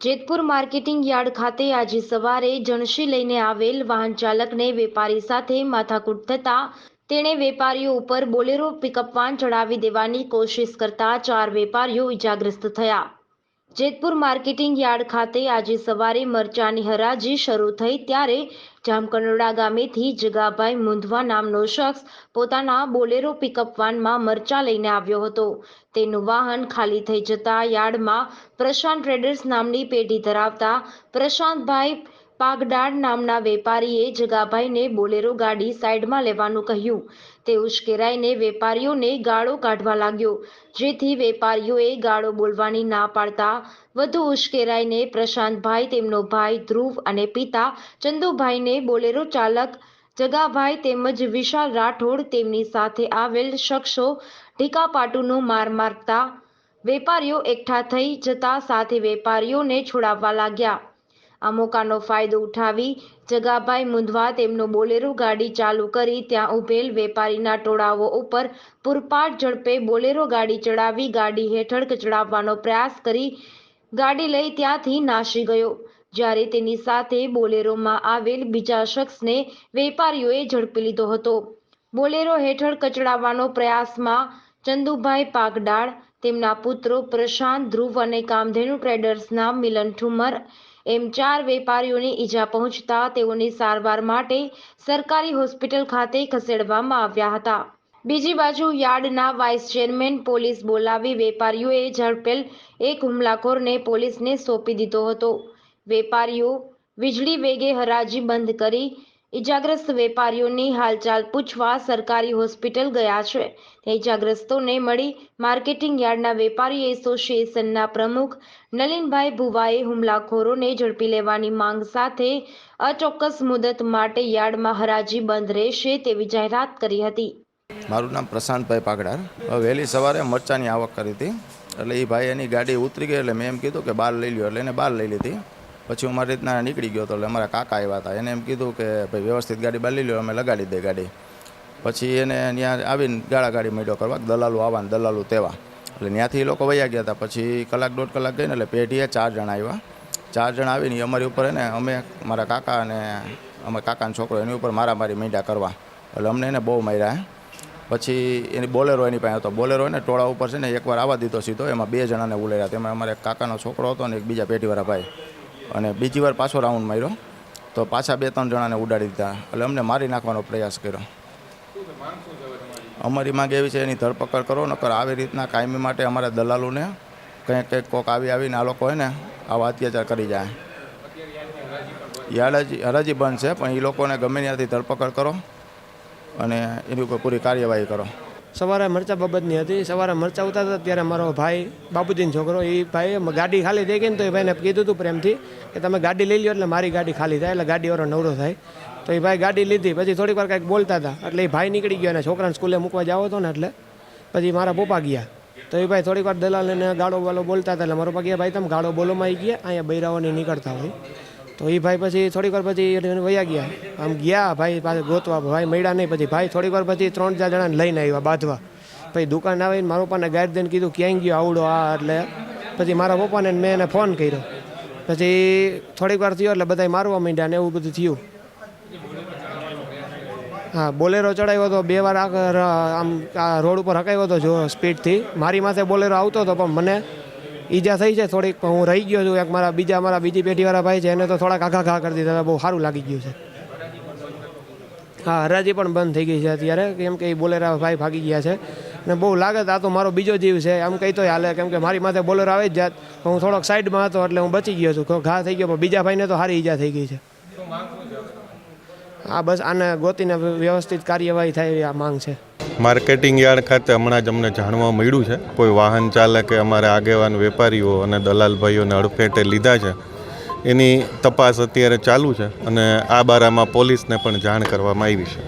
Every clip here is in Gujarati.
જેતપુર માર્કેટિંગ યાર્ડ ખાતે આજે સવારે જણસી લઈને આવેલ વાહન ચાલકને વેપારી સાથે માથાકૂટ થતા તેણે વેપારીઓ ઉપર બોલેરો પિકઅપ વાન ચડાવી દેવાની કોશિશ કરતા ચાર વેપારીઓ ઇજાગ્રસ્ત થયા. જેતપુર માર્કેટિંગ યાર્ડ ખાતે આજે સવારે મરચાની હરાજી શરૂ થઈ ત્યારે જામકંડોળા ગામેથી જગાભાઈ મુંધવા નામનો શખ્સ પોતાના બોલેરો પિકઅપ વાનમાં મરચા લઈને આવ્યો હતો. તેનું વાહન ખાલી થઈ જતા યાર્ડમાં પ્રશાંત ટ્રેડર્સ નામની પેઢી ધરાવતા પ્રશાંતભાઈ પાગડાડ નામના વેપારીએ જગાભાઈને બોલેરો ગાડી સાઈડમાં લેવાનું કહ્યું. તે ઉશ્કેરાઈને વેપારીઓને ગાળો કાઢવા લાગ્યો. જેથી વેપારીઓએ ગાળો બોલવાની ના પાડતા વધુ ઉશ્કેરાઈને પ્રશાંતભાઈ, તેમનો ભાઈ ધ્રુવ અને પિતા ચંદુભાઈને બોલેરો ચાલક જગાભાઈ તેમજ વિશાલ રાઠોડ તેમની સાથે આવેલ શખ્સો ઢીકાપાટુનો માર મારતા વેપારીઓ એકઠા થઈ જતા સાથે વેપારીઓને છોડાવવા લાગ્યા. આ મોકાનો ફાયદો ઉઠાવી જગાભાઈ મુંધવા તેમનો બોલેરો ગાડી ચાલુ કરી ત્યાં ઉભેલ વેપારીના ટોળાઓ ઉપર પૂરપાટ ઝડપે બોલેરો ગાડી ચડાવી ગાડી હેઠળ કચડાવવાનો પ્રયાસ કરી ગાડી લઈ ત્યાંથી નાસી ગયો. જ્યારે તેની સાથે બોલેરોમાં આવેલ બીજા શખ્સને વેપારીઓએ ઝડપી લીધો હતો. બોલેરો હેઠળ કચડાવવાનો પ્રયાસમાં ચંદુભાઈ પાગડાળ, તેમના પુત્રો પ્રશાંત ધ્રુવ અને કામધેનુ ટ્રેડર્સના મિલન ઠુમર એમ ચાર વેપારીઓને ઈજા પહોંચતા તેઓને સારવાર માટે સરકારી હોસ્પિટલ ખાતે ખસેડવામાં આવ્યા હતા. બીજી બાજુ યાર્ડના વાઇસ ચેરમેન પોલીસ બોલાવી વેપારીઓએ ઝડપેલ એક હુમલાખોરને પોલીસને સોંપી દીધો હતો. વેપારીઓ વીજળી વેગે હરાજી બંધ કરી ઈજાગ્રસ્ત વેપારીઓની હાલચાલ પૂછવા સરકારી હોસ્પિટલ ગયા છે. તે ઈજાગ્રસ્તોને મળી માર્કેટિંગ યાર્ડના વેપારી એસોસિએશનના પ્રમુખ નલિનભાઈ ભુવાએ હુમલાખોરોને ઝડપી લેવાની માંગ સાથે અચોક્કસ મુદત માટે યાર્ડમાં હરાજી બંધ રહેશે તેવી જાહેરાત કરી હતી. મારું નામ પ્રશાંતભાઈ પાગડાર વહેલી સવારે મરચાની આવક કરી હતી. એટલે એ ભાઈ એની ગાડી ઉતરી ગઈ એટલે મેં એમ કીધું કે બહાર લઈ લ્યો. એટલે એને બહાર લઈ લીધી. પછી હું મારી રીતના નીકળી ગયો હતો એટલે અમારા કાકા આવ્યા હતા. એને એમ કીધું કે, ભાઈ, વ્યવસ્થિત ગાડી બાલી લો અમે લગાડી દે ગાડી. પછી એને ત્યાં આવીને ગાળા ગાડી મેળ્યો કરવા, દલાલો આવવાને દલાલો તેવા. એટલે ત્યાંથી લોકો વયા ગયા હતા. પછી કલાક દોઢ કલાક ગઈને એટલે પેઢીએ ચાર જણા આવ્યા. ચાર જણા આવીને અમારી ઉપર એને, અમે, મારા કાકા અને અમે કાકાનો છોકરો એની ઉપર મારામારી મીંડા કરવા. એટલે અમને એને બહુ માર્યા પછી એની બોલેરો એની પાસે હતો. બોલેરો એને ટોળા ઉપર છે ને એકવાર આવવા દીધો સીધો. એમાં બે જણાને ઉલેર્યા. તેમાં અમારે કાકાનો છોકરો હતો ને એક બીજા પેટીવાળા ભાઈ. અને બીજી વાર પાછો રાઉન્ડ માર્યો. તો પાછા બે, ત્રણ જણાને ઉડાડી દીધા. એટલે અમને મારી નાખવાનો પ્રયાસ કર્યો. અમારી માંગ એવી છે, એની ધરપકડ કરો, નકર આવી રીતના કાયમી માટે અમારા દલાલોને કંઈક કંઈક કોક આવી, આવીને આ લોકો એને આવા અત્યાચાર કરી જાય. યાદ હરાજી બંધ છે, પણ એ લોકોને ગમે ત્યાંથી ધરપકડ કરો અને એની ઉપર પૂરી કાર્યવાહી કરો. સવારે મરચા બાબતની હતી. સવારે મરચા ઉતારતા ત્યારે મારો ભાઈ, બાબુજીનો છોકરો એ ભાઈ ગાડી ખાલી થઈ ગઈ ને તો એ ભાઈને કીધું હતું પ્રેમથી કે તમે ગાડી લઈ લો એટલે મારી ગાડી ખાલી થાય, એટલે ગાડીવાળો નવરો થાય. તો એ ભાઈ ગાડી લીધી. પછી થોડીક વાર કંઈક બોલતા હતા. એટલે એ ભાઈ નીકળી ગયો અને છોકરાને સ્કૂલે મૂકવા જાવ હતો ને એટલે પછી મારા પપ્પા ગયા. તો એ ભાઈ થોડીક વાર દલાલને ગાળો વાળો બોલતા હતા, એટલે મારો પપ્પા ગયા, ભાઈ, તમે ગાળો બોલોમાં આવી ગયા? અહીંયા બૈરાઓને નીકળતા હોય. તો એ ભાઈ પછી થોડીક વાર પછી વયા ગયા. આમ ગયા, ભાઈ પાસે ગોતવા, ભાઈ મળ્યા નહીં. પછી ભાઈ થોડીક વાર પછી ત્રણ ચાર જણાને લઈને આવ્યા બાંધવા. પછી દુકાન આવીને મારા પપ્પાને ગાડી દઈને કીધું, ક્યાંય ગયો આવડો આ? એટલે પછી મારા પપ્પાને મેં એને ફોન કર્યો. પછી થોડીક વાર થયો એટલે બધા મારવા માંડ્યા ને એવું બધું થયું. હા, બોલેરો ચડાવ્યો હતો બે વાર આમ, આ રોડ ઉપર હકાવ્યો હતો જો સ્પીડથી. મારી માથે બોલેરો આવતો હતો પણ મને ઈજા થઈ છે થોડીક હું રહી ગયો છું એક મારા બીજા મારા બીજી પેઢીવાળા ભાઈ છે એને તો થોડાક આઘા ઘા કરી દીધા બહુ સારું લાગી ગયું છે. હા હરાજી પણ બંધ થઈ ગઈ છે અત્યારે કેમ કે એ બોલેરા ભાઈ ભાગી ગયા છે. ને બહુ લાગે આ તો મારો બીજો જીવ છે આમ કહી તો હાલે કેમ કે મારી માથે બોલેરો આવી જ જાત. હું થોડોક સાઈડમાં હતો એટલે હું બચી ગયો છું ઘા થઈ ગયો પણ બીજા ભાઈને તો સારી ઈજા થઈ ગઈ છે? હા બસ આને ગોતીને વ્યવસ્થિત કાર્યવાહી થાય એવી આ માંગ છે. માર્કેટિંગ યાર્ડ ખાતે હમણાં જ અમને જાણવા મળ્યું છે. કોઈ વાહન ચાલકે અમારે આગેવાન વેપારીઓ અને દલાલભાઈઓને અડફેટે લીધા છે. એની તપાસ અત્યારે ચાલુ છે અને આ બારામાં પોલીસને પણ જાણ કરવામાં આવી છે.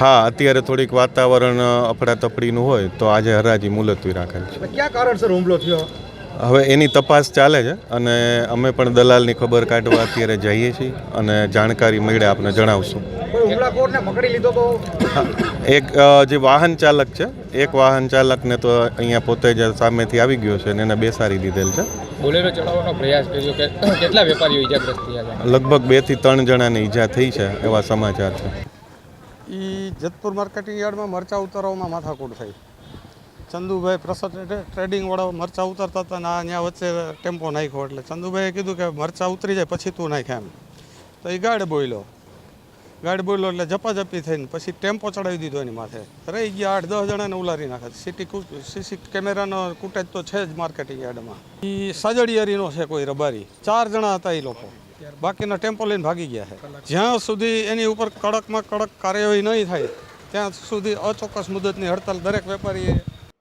હા અત્યારે થોડીક વાતાવરણ અફડાતફડીનું હોય તો આજે હરાજી મુલતવી રાખેલ છે. ક્યાં કારણસર હુમલો થયો? હવે એની તપાસ ચાલે છે અને અમે પણ દલાલની ખબર કાઢવા અત્યારે જઈએ છીએ અને જાણકારી મળે આપને જણાવશું. એક જે વાહન ચાલક છે એક વાહન ચાલકને તો અહીંયા પોતે જ સામેથી આવી ગયો છે અને એને બેસાડી દીધેલ છે. બોલેરો ચડાવવાનો પ્રયાસ કર્યો કે કેટલા વેપારીઓ ઈજાગ્રસ્ત થયા છે? લગભગ બેથી ત્રણ જણાને ઈજા થઈ છે એવા સમાચાર છે. એ જેતપુર માર્કેટિંગ યાર્ડમાં મરચાં ઉતારવામાં માથાકૂટ થઈ. ચંદુભાઈ પ્રસાદ ટ્રેડિંગવાળા મરચાં ઉતરતા હતા ને આ ત્યાં વચ્ચે ટેમ્પો નાખ્યો એટલે ચંદુભાઈએ કીધું કે મરચાં ઉતરી જાય પછી તું નાખ એમ. તો એ ગાડ બોલ્યો ગાડ બોલ્યો એટલે જપાજપી થઈને પછી ટેમ્પો ચડાવી દીધો એની માથે. રહી ગયા આઠ, દસ જણાને ઉલારી નાખે. સિટી સીસી કેમેરાનો કુટેજ તો છે જ માર્કેટિંગ યાર્ડમાં. એ સાજડિયારીનો છે કોઈ રબારી. ચાર જણા હતા એ લોકો. બાકીના ટેમ્પો લઈને ભાગી ગયા છે. જ્યાં સુધી એની ઉપર કડકમાં કડક કાર્યવાહી નહીં થાય, ત્યાં સુધી અચોક્કસ મુદતની હડતાલ દરેક વેપારીએ